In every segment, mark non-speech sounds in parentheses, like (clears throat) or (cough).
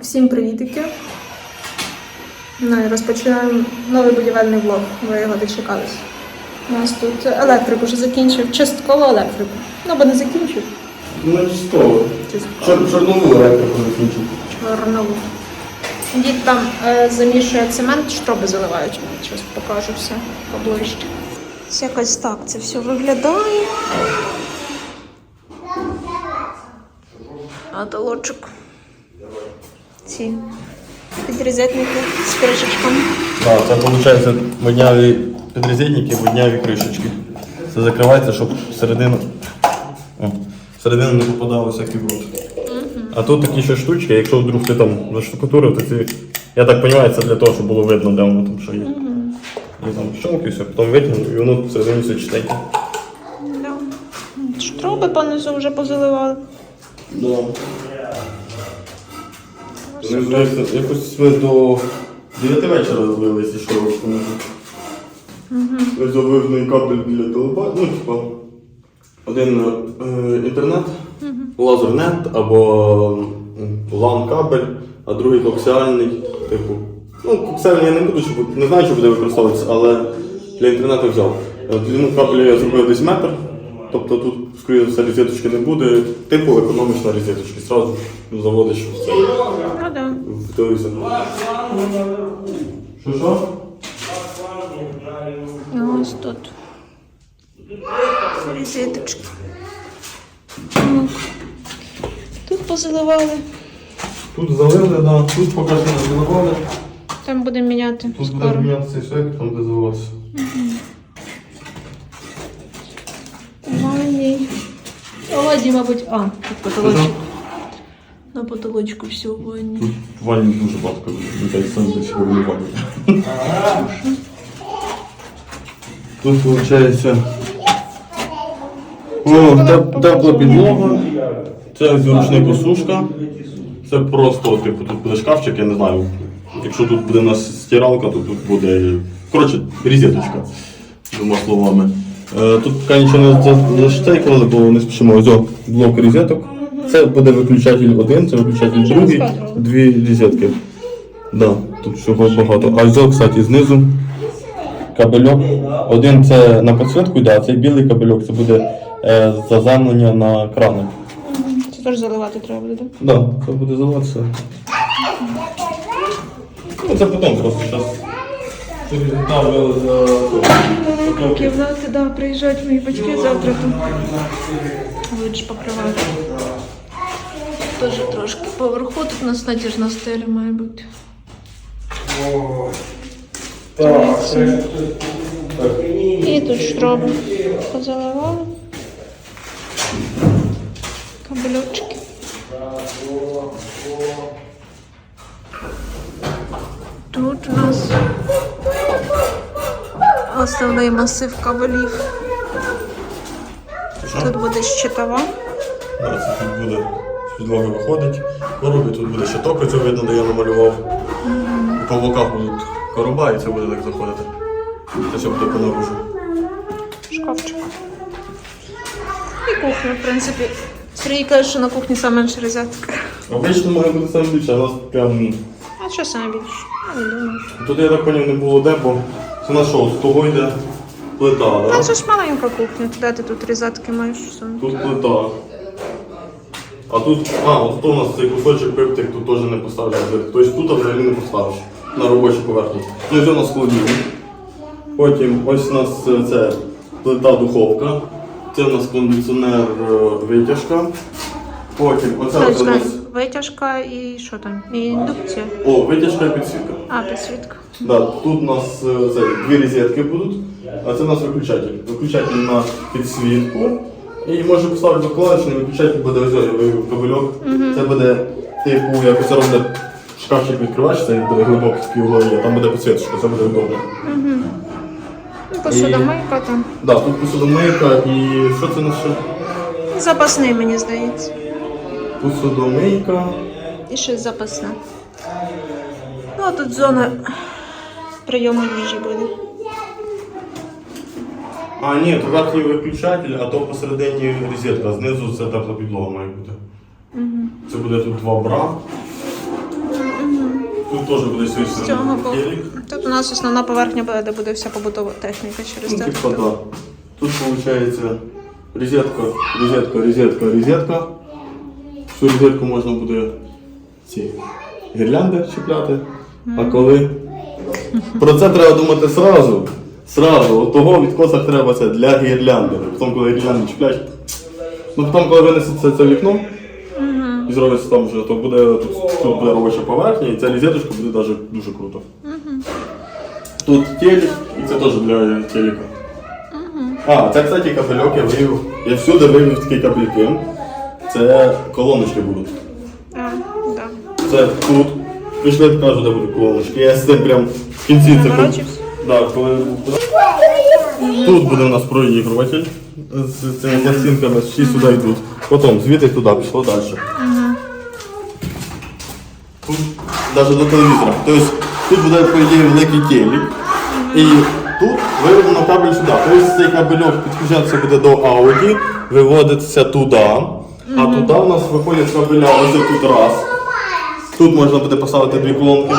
Всім привітики! Ну, і Розпочинаємо новий будівельний влог. Ви його дочекались. У нас тут електрик уже закінчив, частково електрику. Ну, бо не закінчив, Ну, частково. частково. Чор, чорнову електрику закінчив. Чорнову. Дід там е, замішує цемент, штроби заливають. Зараз покажу все поближче. Ось Якось так це все виглядає. А толочок. Ці підрізетники з кришечками. Так, це виходить водняві підрізетники, водняві кришечки. Це закривається, щоб всередину, о, всередину не попадало всякий бруд. А тут такі ще штучки, якщо вдруг ти там заштукатурив, то ці, я так розумію, це для того, щоб було видно, де воно там що є. І там щелки, все, потім витягнув, і воно всередині все чистеньке. Да. Штроби понизу вже позаливали. Да. Вони здається, якось ми до 9 вечора злилися, що робимо. Ось завивний кабель біля телебачення, ну, типа, один е, інтернет, лазернет або м, LAN-кабель, а другий коксіальний, типу. Ну, коксіальний я не буду, щоб не знаю, що буде використовуватися, але для інтернету взяв. Е, Длину кабеля я зробив десь метр. Тобто тут, скоріше за розеточки не буде. Типу економічна розеточка. Зразу заводиш в це Ну, да. в телевізор. Що що? І ось тут. Розеточки. Так. Тут позаливали. Тут залили, да. тут поки що не заливали. Там будемо міняти Тут буде скоро. мінятися цей шек, там де заливався. Ванній. Оладі, мабуть, а, тут потолочок. На потолочку все в ванні. Тут в ванні дуже багато людей сам до не ванні. Тут виходить. О, теп- тепла підлога. Це зручник осушка. Це просто, типу, тут буде шкафчик, я не знаю. Якщо тут буде у нас стиралка, то тут буде. Коротше, різеточка. Двома словами. Е, Тут поки нічого не за- заштекували, бо не спішимо. Ось блок різеток. Це буде виключатель один, це виключатель другий, дві різетки. Да, тут всього багато. А кстати, знизу кабельок. Один це на підсвітку йде, а цей білий кабельок це буде е, заземлення на крани. Це теж заливати треба буде, так? Да, це буде заливатися. Ну, це потім просто зараз. Кімнати, да, приїжджають мої батьки завтра тут. Будуть ж покривати. Теж трошки поверху, тут у нас натяжна стеля має бути. І тут штроби позаливали. Кабельочки. Тут у нас основний масив кабелів. Тут буде щитова. Да, це тут буде з підлоги виходить. Коробі тут буде щиток, оцю видно, де я намалював. По боках будуть короба і це буде так заходити. Це все буде по наружу. Шкафчик. І кухня, в принципі. Сергій каже, що на кухні найменша розетка. Обично має бути саме більше, а у нас прям. А що саме більше? Я не думаю. Тут я так поняв не було де, бо це на що, з того йде плита, Ну да? це ж маленька кухня, де ти тут розетки маєш сам. Тут плита. А тут, а, от то у нас цей кусочок пиптик тут теж не поставиш. Тобто тут взагалі не поставиш на робочу поверхню. Ну і це у нас холодильник. Потім ось у нас е, це плита духовка. Це у нас кондиціонер е, витяжка. Потім оце у нас. Витяжка і що там? І індукція. О, витяжка і підсвітка. А, підсвітка. Да, тут у нас е, це, дві розетки будуть, а це у нас виключатель. Виключатель на підсвітку. І може поставити клавішний виключатель буде ось кабельок. Це буде типу, як ось роблять шкафчик відкриваєш, це буде глибокий такий угол, там буде підсвіточка, це буде удобно. Ну, посудомийка там. Да, тут посудомийка і що це у нас ще? Запасний, мені здається. Посудомийка. І ще запасне. Ну, а тут зона прийому їжі буде. А, ні, то верхній виключатель, а то посередині розетка, знизу це тепла підлога має бути. Це буде тут два бра. Тут теж буде свій З цього боку. Тут у нас основна поверхня буде, де буде вся побутова техніка через Ну, те. типа, да. Тут виходить розетка, розетка, розетка, розетка. Цю розетку можна буде ці гірлянди чіпляти. А коли. Про це треба думати сразу. Сразу. От того відкоса треба це для гірлянди. Потім, коли гірлянди чіпляєш. Ну потім, коли винесеться це вікно і зробиться там вже, то буде тут, тут буде робоча поверхня, і ця розеточка буде навіть дуже круто. Тут телек, і це теж для телека. А, це, кстати, кабельок я вивів. Я всюди вивів такі кабельки. Це колоночки будуть. А, да. Це тут. Прийшли, кажу, де будуть колоночки. Я з цим прям в кінці це. Заморочився? Да, коли... Тут буде у нас проігруватель з цими пластинками, всі сюди йдуть. Потім звідти туди пішло далі. Тут навіть до телевізора. Тобто тут буде, по ідеї, великий телек. І тут виведено кабель сюди. Тобто цей кабельок підключатися буде до Audi, виводиться туди. А туди у нас виходять кабеля ось тут раз. Тут можна буде поставити дві колонки.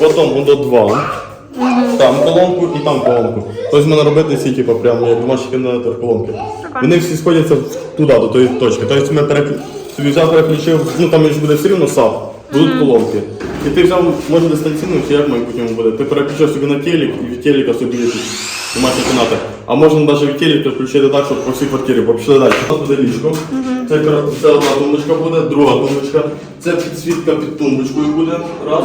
Потім до два. Там колонку і там колонку. Тобто можна робити всі, типу, прямо як домашні кінотеатр колонки. Вони всі сходяться туди, до тої точки. Тобто ми переклю... собі взяв, переключив, ну там ж буде все рівно САП, будуть колонки. І ти взяв, може дистанційно, чи як в майбутньому буде. Ти переключив собі на телек і від телека собі домашня кімната. А можна навіть від телека включити так, щоб по всій квартирі, бо пішли далі. У нас буде ліжко. Це, це одна тумбочка буде, друга тумбочка. Це підсвітка під тумбочкою буде. Раз.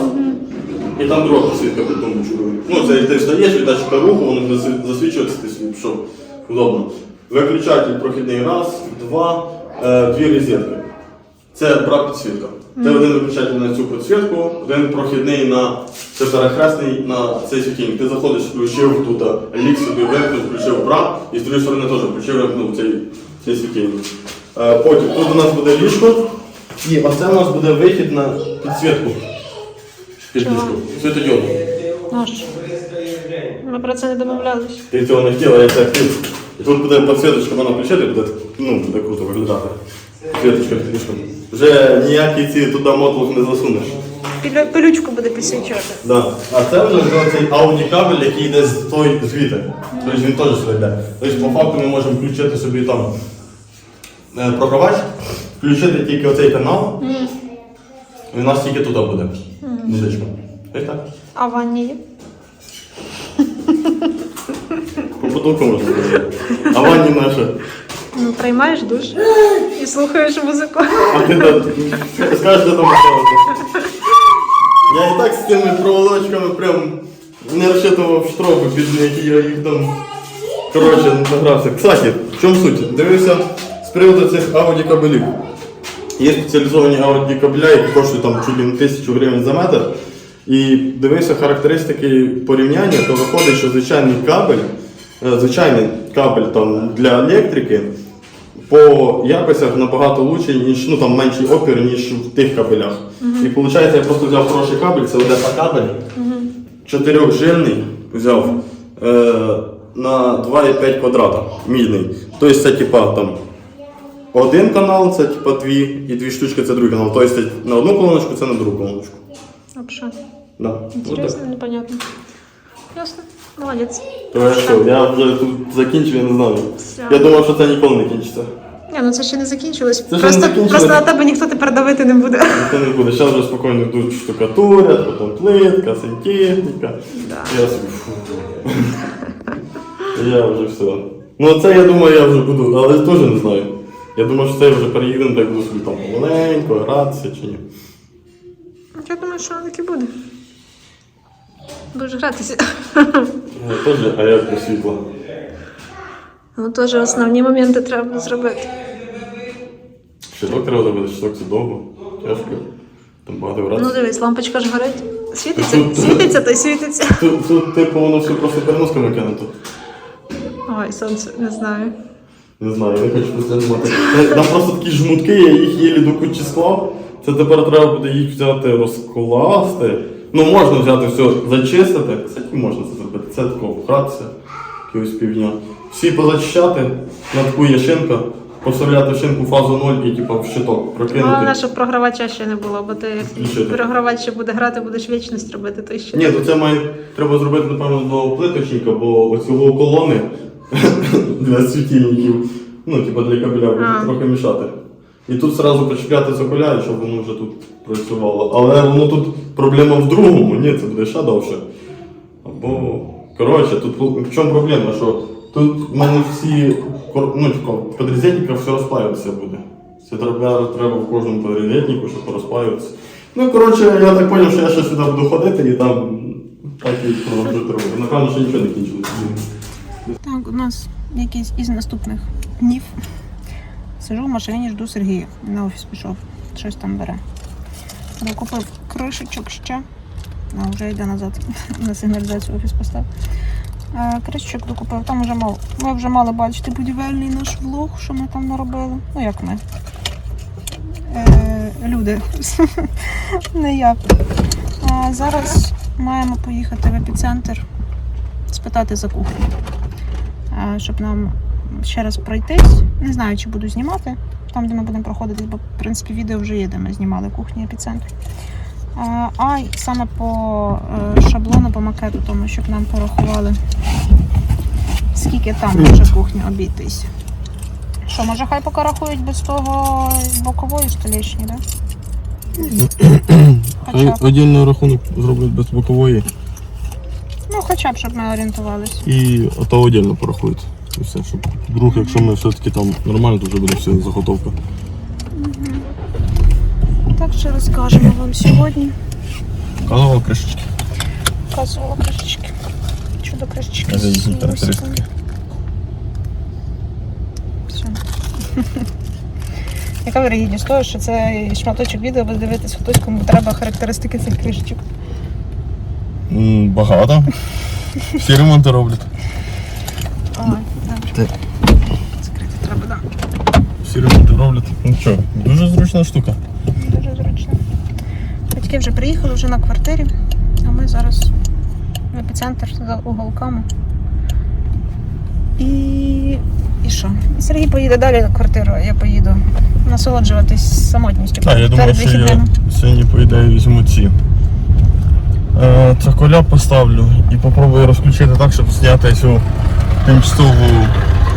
І там друга підсвітка під тумбочкою. Ну, це ти встаєш від датчика руху, воно буде засві- засвічуватися, ти собі пішов. Удобно. Виключатель прохідний раз, два, е, дві розетки. Це бра підсвітка. Це один виключатель на цю підсвітку, один прохідний на це перехресний на цей світильник. Ти заходиш, включив тут лік собі вимкнув, включив бра, і з другої сторони теж включив вимкнув цей, цей світильник. Е, потім тут у нас буде ліжко, і оце у нас буде вихід на підсвітку. Під ліжко. Світодіоду. Наш. Ми про це не домовлялись. Ти цього не хотіла, я це хотів. І тут буде підсвіточка, вона включити, буде, ну, буде круто виглядати. Світочка під ліжком. Вже ніякий ці туди мотлух не засунеш. Пілю- Пилючку буде підсвічувати. Да. А це вже цей Audi кабель, який йде з той звідти. Тобто він теж сюди йде. Тобто по факту ми можемо включити собі там е, програвач, включити тільки оцей канал. І у нас тільки туди буде. Музичка. Ось так. А в ванні є? По потолку можна зробити. А ванні наша. Ну, приймаєш душ і слухаєш музику. А ти там скажеш, де. Я і так з цими проволочками прям не розчитував штрафи, бідні, які я їх там. Коротше, награвся. Кстати, в чому суть? Дивився з приводу цих Audi. Є спеціалізовані Audi кабеля, які коштують там чуть не тисячу гривень за метр. І дивився характеристики порівняння, то виходить, що звичайний кабель, е, звичайний кабель там, для електрики по якостях набагато лучше, ніж ну там менший опір, ніж в тих кабелях. І виходить, я просто взяв хороший кабель, це ОДФ кабель, чотирьохжильний взяв е, на 2,5 квадрата, мідний. Тобто це типа там один канал, це типа дві, і дві штучки це другий канал. Тобто на одну колоночку, це на другу колоночку. Вообще. Да. Інтересно, непонятно. Ясно. Молодець. То я що, я вже тут закінчив, я не знаю. Все. Я думав, що це ніколи не кінчиться. Ні, ну це ще не закінчилось. ще не просто, закінчилось. просто на тебе ніхто тепер давити не буде. Це не буде. Зараз вже спокійно йдуть штукатурять, потім плитка, сантехніка. Да. Я собі фу. Я вже все. Ну це я думаю, я вже буду, але теж не знаю. Я думаю, що це я вже переїдемо, так буду собі там маленько, гратися чи ні. Я думаю, що воно так і буде. Будеш гратися. Я теж, а як без світла? Ну теж основні моменти треба зробити. Щиток треба зробити, щиток це довго, тяжко. Там багато Ну дивись, лампочка ж горить. Світиться, Тут- світиться, то й світиться. (laughs) Тут, тут типу воно все просто переносками кинуто. Ой, сонце, не знаю. Не знаю, я не хочу просто знімати. Там просто такі жмутки, я їх єлі до кучі склав. Це тепер треба буде їх взяти, розкласти. Ну, можна взяти все, зачистити. Кстати, можна це зробити. Це такого гратися, якогось півдня. Всі позачищати на таку яшинку, поставляти в шинку фазу 0 і типу, в щиток прокинути. Головне, щоб програвача ще не було, бо ти І що як ти? програвач ще буде грати, будеш вічність робити, то ще. Ні, то це має треба зробити, напевно, до плиточника, бо оцього колони (laughs) для світильників, ну, типу для кабеля буде А. трохи мішати. І тут зразу причепляти заколяє, щоб воно вже тут працювало. Але воно тут проблема в другому, ні, це буде ще довше. Або. Коротше, тут в чому проблема, що тут в мене всі ну, типу, в подрізетниках все розпаюватися буде. Це треба, треба в кожному подрізетнику, щоб розпаюватися. Ну, коротше, я так зрозумів, що я ще сюди буду ходити і там так і продовжувати робити. Напевно, ще нічого не кінчилося. Так, у нас якийсь із наступних днів. Сижу в машині, жду Сергія. На офіс пішов, щось там бере. Докупив кришечок ще. А вже йде назад (laughs) на сигналізацію офіс постав. Кришечок докупив, там вже мав. Ви вже мали бачити будівельний наш влог, що ми там наробили. Ну як ми. Е, люди. (laughs) Не я. А зараз маємо поїхати в епіцентр, спитати за кухню щоб нам ще раз пройтись. Не знаю, чи буду знімати там, де ми будемо проходити, бо в принципі відео вже є, де ми знімали кухню епіцентр. Е, А й саме по е, шаблону, по макету, тому щоб нам порахували, скільки там може кухня обійтись. Що, може, хай поки рахують без того бокової столічні, так? (clears throat) Хоча б. Отдільний рахунок зроблять без бокової Ну, хоча б, щоб ми орієнтувалися. і ото отдільно порахують. І все, щоб вдруг, якщо ми все-таки там нормально, то вже буде все заготовка. Так що розкажемо вам сьогодні. Казала кришечки. Показувала кришечки. Чудо кришечки. Це їхні характеристики. Все. (laughs) Яка вирогідність того, що це шматочок відео буде дивитись хтось, кому треба характеристики цих кришечок. Багато. (laughs) Всі ремонти роблять. Ой, добре. Закрити треба, так. Всі ремонти роблять. Ну що, дуже зручна штука. Дуже зручно. Батьки вже приїхали, вже на квартирі, а ми зараз в епіцентр за уголками. І. І що? Сергій поїде далі на квартиру, а я поїду насолоджуватись самотністю. Так, я думаю, що я сьогодні по ідеї візьму ці. Е, Циркуля поставлю і попробую розключити так, щоб зняти цю тимчасову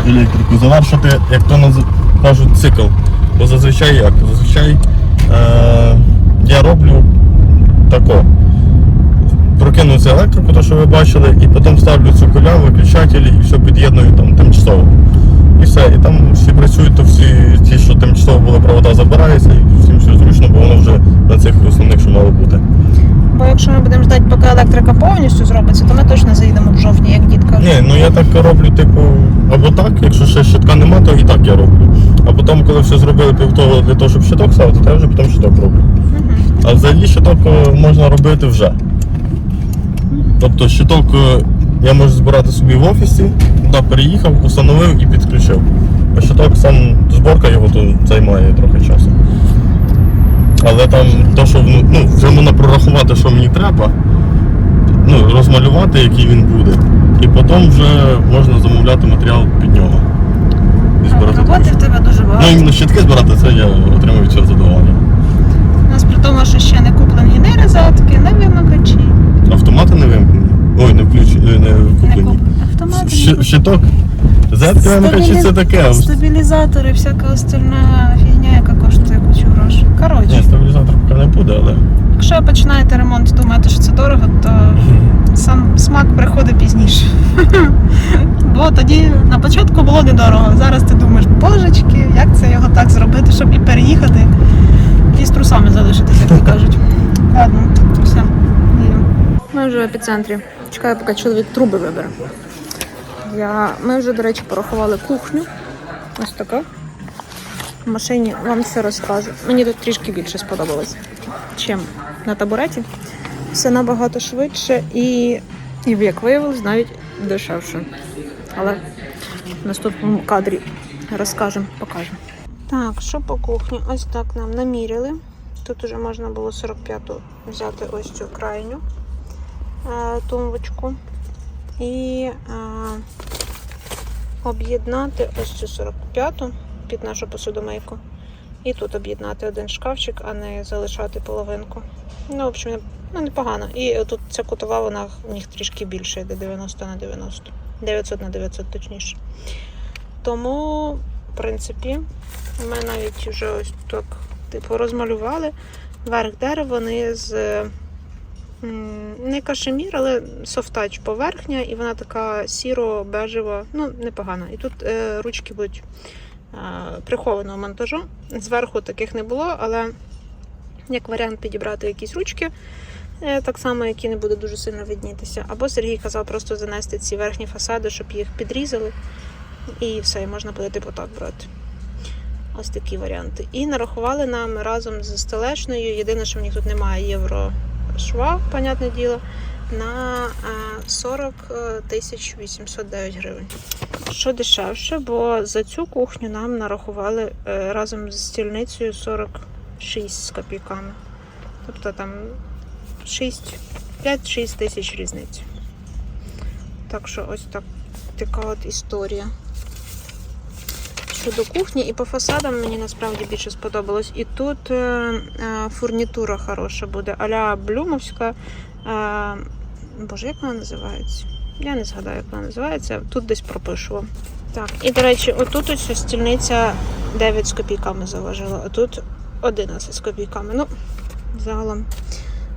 електрику. Завершити, як то кажуть, цикл. Бо зазвичай як? Зазвичай е, я роблю тако. Прокину цю електрику, то що ви бачили, і потім ставлю циркуля, виключателі і все під'єдную там тимчасово. І все, і там всі працюють, то всі ті, що тимчасово були провода, забираються, і всім все зручно, бо воно вже на цих основних, що мало бути. Бо якщо ми будемо ждати, поки електрика повністю зробиться, то ми точно заїдемо в жовтні, як дід каже. Ні, ну я так роблю, типу, або так, якщо ще щитка нема, то і так я роблю. А потім, коли все зробили півтого для того, щоб щиток ставити, то я вже потім щиток роблю. Мгм. А взагалі щиток е, можна робити вже. Тобто щиток е, я можу збирати собі в офісі, туди переїхав, установив і підключив. А щиток сам зборка його то займає трохи часу. Але там то, що ну, ну, вже можна прорахувати, що мені треба, ну, розмалювати, який він буде. І потім вже можна замовляти матеріал під нього. І збирати Роботи в тебе дуже Ну, іменно щитки збирати, це я отримую цього задоволення. У нас при тому, що ще не куплені ні розетки, ні вимикачі. Автомати не вимкнені. Ой, не включені, не Не куплені. Автомати. Щ- Щиток. Зетка вимикачі це таке. Стабілізатори, всяка остальна фігня, яка коштує кучу грошей. Коротше, стабілізатор поки не буде, але. якщо ви починаєте ремонт і думаєте, що це дорого, то сам смак приходить пізніше. (laughs) Бо тоді на початку було недорого. Зараз ти думаєш, божечки, як це його так зробити, щоб і переїхати, і з трусами залишитися, як то кажуть. (laughs) Ладно, все. Ми вже в епіцентрі. Чекаю, поки чоловік труби вибере. Я... Ми вже, до речі, порахували кухню. Ось така. В машині вам все розкажу. Мені тут трішки більше сподобалось, чим на табуреті. Все набагато швидше і, і як виявилось, навіть дешевше. Але в наступному кадрі розкажемо, покажемо. Так, що по кухні? Ось так нам наміряли. Тут уже можна було 45-ту взяти ось цю крайню е, тумбочку. І е, об'єднати ось цю 45-ту під нашу посудомийку. І тут об'єднати один шкафчик, а не залишати половинку. Ну, в общем, ну, непогано. І тут ця кутова, вона в них трішки більше, йде 90 на 90. 900 на 900 точніше. Тому, в принципі, ми навіть вже ось так, типу, розмалювали верх дерева вони з не кашемір, але софтач поверхня, і вона така сіро-бежева, ну, непогана. І тут е, ручки будуть прихованого монтажу. Зверху таких не було, але як варіант підібрати якісь ручки, е, так само, які не будуть дуже сильно віднітися. Або Сергій казав просто занести ці верхні фасади, щоб їх підрізали, і все, і можна буде типу так брати. Ось такі варіанти. І нарахували нам разом з стелешною. Єдине, що в них тут немає євро шва, понятне діло, на е, 40 тисяч 809 гривень. Що дешевше, бо за цю кухню нам нарахували е, разом з стільницею 46 з копійками. Тобто там 5-6 тисяч різниці. Так що ось так, така от історія щодо кухні, і по фасадам мені насправді більше сподобалось. І тут е, е, фурнітура хороша буде, аля Блюмовська. Боже, як вона називається? Я не згадаю, як вона називається. Тут десь пропишу вам. Так, і до речі, отут ось стільниця 9 з копійками заважила, а тут 11 з копійками. Ну, загалом.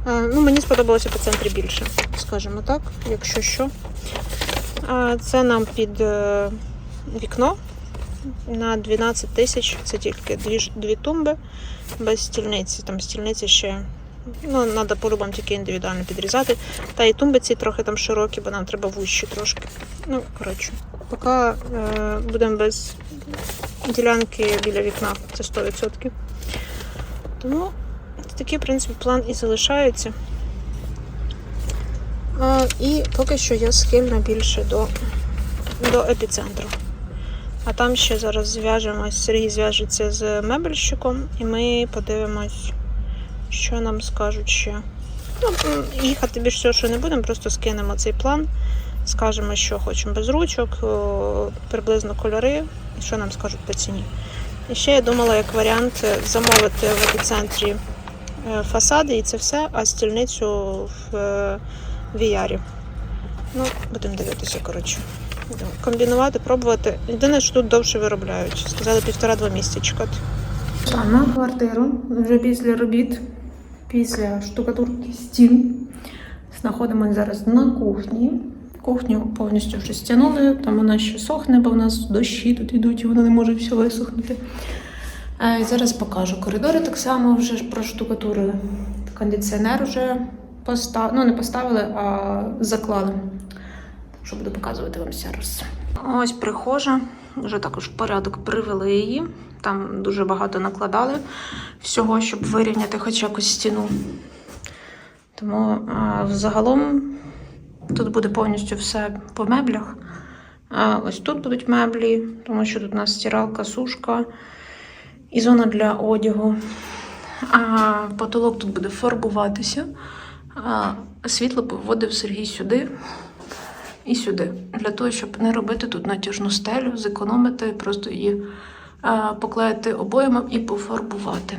Е, ну, мені сподобалося по центрі більше, скажімо так, якщо що. Це нам під е, вікно на 12 тисяч. Це тільки дві, дві тумби без стільниці. Там стільниці ще. Ну, треба по-любому тільки індивідуально підрізати. Та і тумби ці трохи там широкі, бо нам треба вущі трошки. Ну, коротше, поки е, будемо без ділянки біля вікна, це 100%. Тому такий, в принципі, план і залишається. Е, і поки що я схильна більше до, до епіцентру. А там ще зараз зв'яжемось, Сергій зв'яжеться з мебельщиком, і ми подивимось, що нам скажуть ще. Ну, їхати більш всього, що не будемо, просто скинемо цей план, скажемо, що хочемо без ручок, приблизно кольори, і що нам скажуть по ціні. І ще я думала, як варіант е, замовити в епіцентрі е, фасади і це все, а стільницю в е, VR. Ну, будемо дивитися, коротше. Комбінувати, пробувати. Єдине, що тут довше виробляють. Сказали півтора-два місяці чекати. На квартиру вже після робіт, після штукатурки стін. Знаходимося зараз на кухні. Кухню повністю вже стягнули, там вона ще сохне, бо в нас дощі тут йдуть, і вона не може все висохнути. Е, Зараз покажу. Коридори так само вже проштукатурили. Кондиціонер вже поставили, ну не поставили, а заклали. Так що буду показувати вам зараз. Ось прихожа. Вже також в порядок привели її. Там дуже багато накладали всього, щоб вирівняти хоч якось стіну. Тому а, загалом тут буде повністю все по меблях. А, ось тут будуть меблі, тому що тут у нас стиралка, сушка і зона для одягу. А потолок тут буде фарбуватися. А, світло поводив Сергій сюди і сюди. Для того, щоб не робити тут натяжну стелю, зекономити, просто її а, поклеїти обоями і пофарбувати.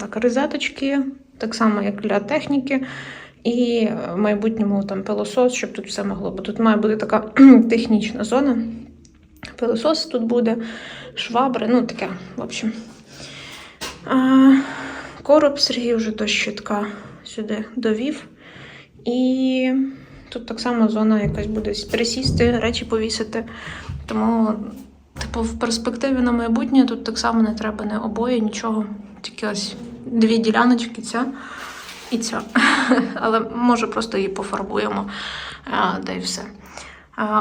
Так, розеточки, так само, як для техніки. І в майбутньому там пилосос, щоб тут все могло. Бо тут має бути така (clears throat) технічна зона. Пилосос тут буде, швабри, ну таке, в общем. А, короб Сергій вже до щитка сюди довів. І тут так само зона якась буде присісти, речі повісити. Тому, типу, в перспективі на майбутнє тут так само не треба не обоє, нічого. Тільки ось дві діляночки, ця і ця. (laughs) Але може просто її пофарбуємо, да і все.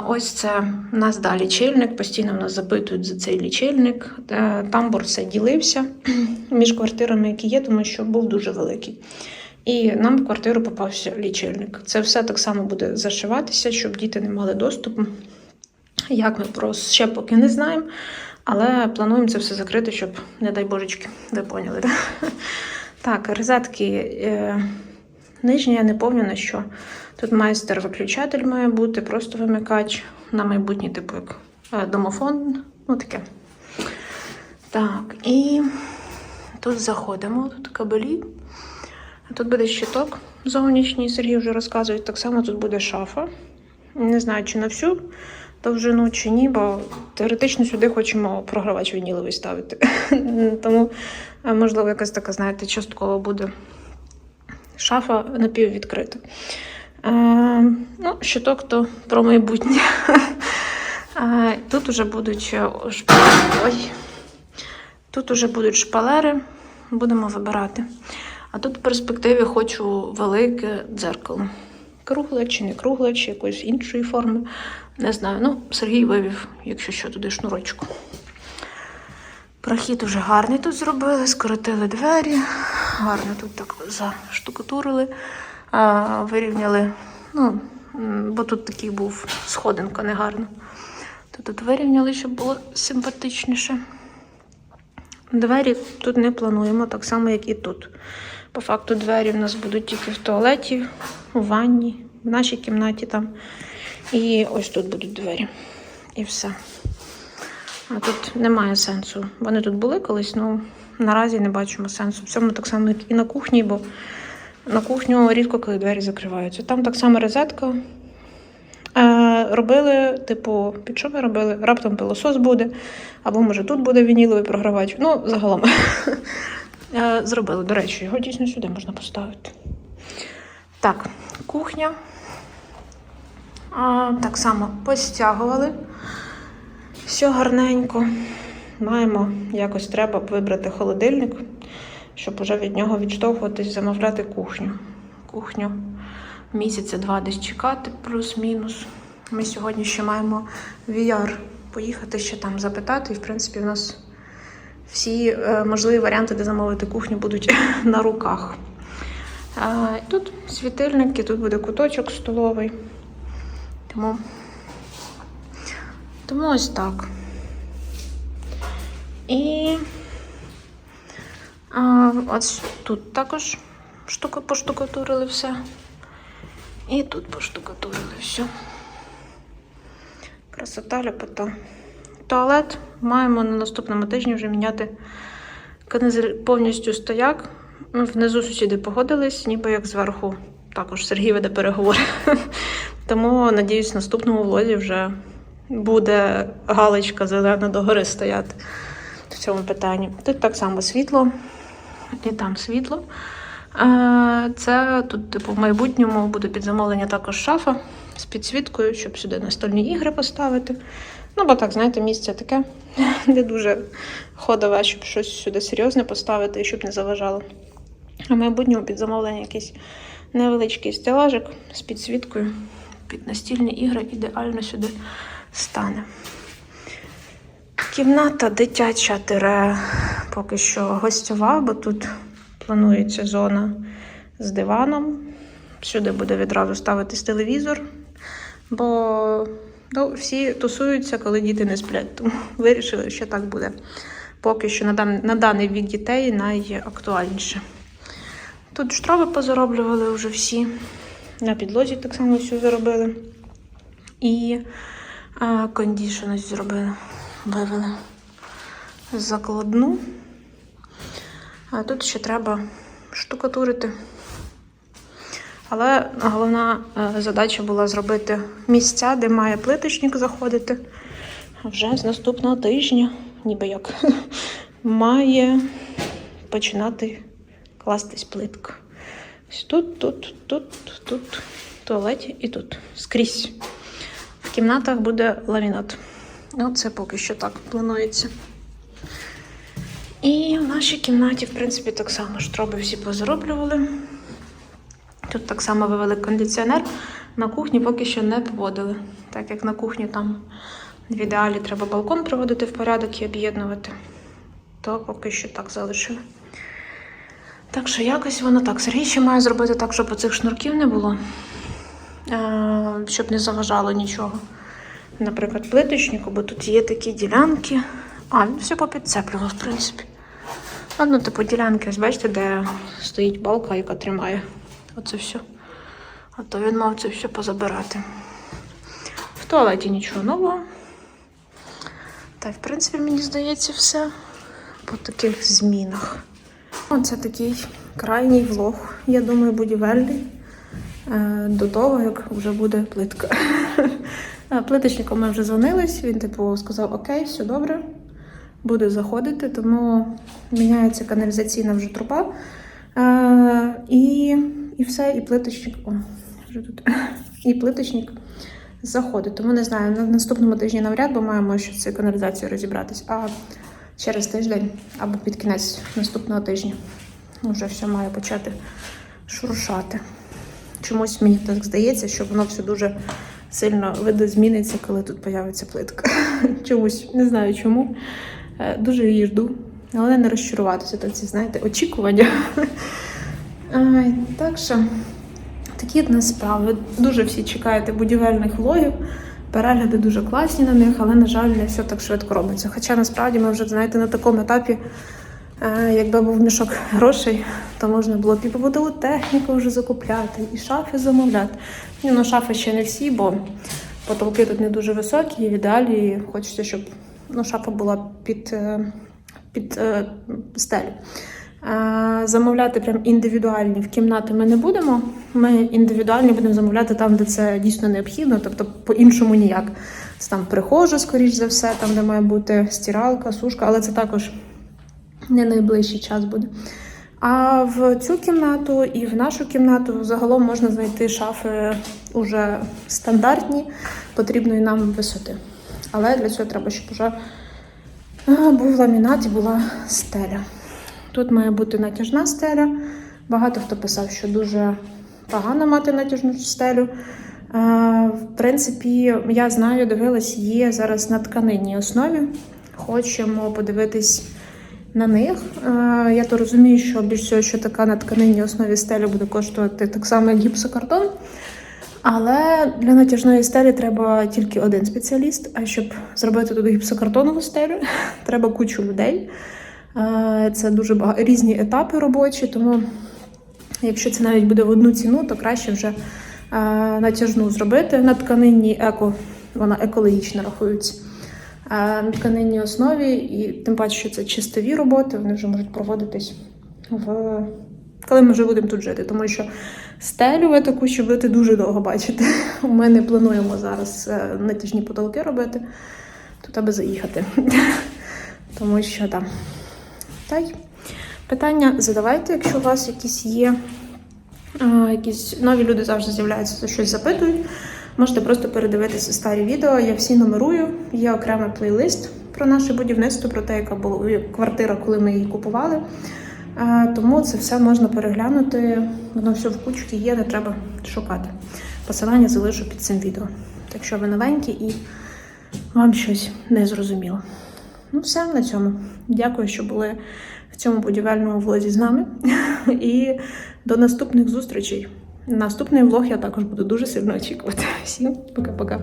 Ось це у нас далі лічильник. Постійно нас запитують за цей лічильник. Е, Тамбур все ділився (clears throat) між квартирами, які є, тому що був дуже великий. І нам в квартиру попався лічильник. Це все так само буде зашиватися, щоб діти не мали доступу. Як ми просто ще поки не знаємо, але плануємо це все закрити, щоб, не дай божечки, ви поняли. Да? Так, розетки е, нижні я не пам'ятаю, що тут майстер-виключатель має бути, просто вимикач на майбутній, типу як е, домофон, ну таке. Так, і тут заходимо, тут кабелі. Тут буде щиток зовнішній, Сергій вже розказує. Так само тут буде шафа. Не знаю, чи на всю довжину, чи ні, бо теоретично сюди хочемо програвач вініловий ставити. (laughs) Тому, е, можливо, якась така, знаєте, частково буде шафа напіввідкрита. Е, ну, щиток то про майбутнє. (laughs) Е, Тут уже будуть. Тут уже будуть шпалери, будемо вибирати. А тут в перспективі хочу велике дзеркало. Кругле чи не кругле, чи якоїсь іншої форми. Не знаю. Ну, Сергій вивів, якщо що, туди шнурочку. Прохід уже гарний тут зробили, скоротили двері, гарно тут так заштукатурили, вирівняли. Ну, бо тут такий був сходинка негарна. То тут вирівняли, щоб було симпатичніше. Двері тут не плануємо, так само, як і тут. По факту, двері в нас будуть тільки в туалеті, у ванні, в нашій кімнаті там. І ось тут будуть двері. І все. А тут немає сенсу. Вони тут були колись, але наразі не бачимо сенсу. В цьому так само, як і на кухні, бо на кухню рідко коли двері закриваються. Там так само розетка. Е, робили, типу, під що ми робили? Раптом пилосос буде, або може тут буде вініловий програвач. Ну, загалом. (laughs) Е, Зробили, до речі, його дійсно сюди можна поставити. Так, кухня. А, так само постягували. Все гарненько. Маємо якось треба вибрати холодильник, щоб уже від нього відштовхуватись, замовляти кухню. Кухню місяця два десь чекати, плюс-мінус. Ми сьогодні ще маємо VR поїхати ще там запитати. І, в принципі, в нас всі е, можливі варіанти, де замовити кухню, будуть (laughs) на руках. Тут світильники, тут буде куточок столовий. Тому, тому ось так. І а, ось тут також штука поштукатурили все. І тут поштукатурили все. Красота, ляпота. Туалет маємо на наступному тижні вже міняти повністю стояк. Ну, Внизу сусіди погодились, ніби як зверху. Також Сергій веде переговори. (laughs) Тому, надіюсь, в наступному влозі вже буде галочка зелена догори стояти в цьому питанні. Тут так само світло, і там світло. Е, Це тут, типу, в майбутньому буде під замовлення також шафа з підсвіткою, щоб сюди настольні ігри поставити. Ну, бо так, знаєте, місце таке (laughs) не дуже ходове, щоб щось сюди серйозне поставити і щоб не заважало. А в майбутньому під замовлення якийсь невеличкий стелажик з підсвіткою під настільні ігри ідеально сюди стане. Кімната дитяча тире поки що гостьова, бо тут планується зона з диваном. Сюди буде відразу ставитись телевізор, бо ну, всі тусуються, коли діти не сплять. Тому вирішили, що так буде. Поки що на, дан, на даний вік дітей найактуальніше. Тут штроби позароблювали вже всі. На підлозі так само все заробили. І кондішн зробили, вивели закладну. А тут ще треба штукатурити. Але головна е, задача була зробити місця, де має плиточник заходити. Вже з наступного тижня, ніби як, (laughs) має починати кластись плитка. Ось тут, тут, тут, тут, в туалеті і тут. Скрізь. В кімнатах буде ламінат. Ну, це поки що так планується. І в нашій кімнаті, в принципі, так само штроби всі позароблювали. Тут так само вивели кондиціонер. На кухні поки що не поводили. Так як на кухні там в ідеалі треба балкон приводити в порядок і об'єднувати, то поки що так залишили. Так що якось воно так. Сергій ще має зробити так, щоб оцих шнурків не було, е, щоб не заважало нічого. Наприклад, плиточнику, бо тут є такі ділянки. А, він все попідцеплював, в принципі. Одну типу ділянки, ось бачите, де стоїть балка, яка тримає оце все. А то він мав це все позабирати. В туалеті нічого нового. Та, й, в принципі, мені здається, все. по таких змінах. Оце такий крайній влог, я думаю, будівельний. е, До того, як вже буде плитка. (laughs) Е, Плиточником ми вже дзвонились, він типу сказав: Окей, все добре, буде заходити, тому міняється каналізаційна вже труба. Е, і, і все, і плиточник. О, вже тут. І плиточник заходить. Тому не знаю, на наступному тижні навряд, бо маємо ще з цією каналізацією розібратись. А через тиждень або під кінець наступного тижня вже все має почати шуршати. Чомусь мені так здається, що воно все дуже сильно видозміниться, коли тут появиться плитка. (laughs) Чомусь не знаю чому. Е, Дуже її жду. Але не розчаруватися, то ці, знаєте, очікування. (laughs) Так що такі нас справи. Дуже всі чекаєте будівельних влогів. Перегляди дуже класні на них, але, на жаль, не все так швидко робиться. Хоча насправді ми вже, знаєте, на такому етапі, е, якби був мішок грошей, то можна було б і побутову техніку вже закупляти, і шафи замовляти. Ні, ну шафи ще не всі, бо потолки тут не дуже високі, і в ідеалі хочеться, щоб ну, шафа була під, е, під е, стелю. Замовляти прям індивідуальні в кімнати ми не будемо. Ми індивідуальні будемо замовляти там, де це дійсно необхідно, тобто по-іншому ніяк. Це там прихожа, скоріш за все, там, де має бути стиралка, сушка, але це також не найближчий час буде. А в цю кімнату і в нашу кімнату загалом можна знайти шафи уже стандартні, потрібної нам висоти. Але для цього треба, щоб вже був ламінат і була стеля. Тут має бути натяжна стеля. Багато хто писав, що дуже погано мати натяжну стелю. В принципі, я знаю, дивилась, є зараз на тканинній основі. Хочемо подивитись на них. Я то розумію, що більш всього, що така на тканинній основі стеля буде коштувати так само, як гіпсокартон. Але для натяжної стелі треба тільки один спеціаліст. А щоб зробити туди гіпсокартонову стелю, (laughs) треба кучу людей. Е, Це дуже багато різні етапи робочі, тому якщо це навіть буде в одну ціну, то краще вже е, натяжну зробити на тканинній еко, вона екологічно рахується. Е, На тканинній основі, і тим паче, що це чистові роботи, вони вже можуть проводитись в коли ми вже будемо тут жити, тому що стелю ви таку, що будете дуже довго бачити. (laughs) Ми не плануємо зараз натяжні потолки робити, тут аби заїхати. (laughs) Тому що так. Та й питання задавайте, якщо у вас якісь є. Якісь нові люди завжди з'являються, щось запитують. Можете просто передивитися старі відео. Я всі нумерую. Є окремий плейлист про наше будівництво, про те, яка була квартира, коли ми її купували. Тому це все можна переглянути. Воно все в кучці є, не треба шукати. Посилання залишу під цим відео. Так що ви новенькі і вам щось не зрозуміло. Ну, все на цьому. Дякую, що були в цьому будівельному влозі з нами. (laughs) І до наступних зустрічей. Наступний влог я також буду дуже сильно очікувати. Всім пока-пока.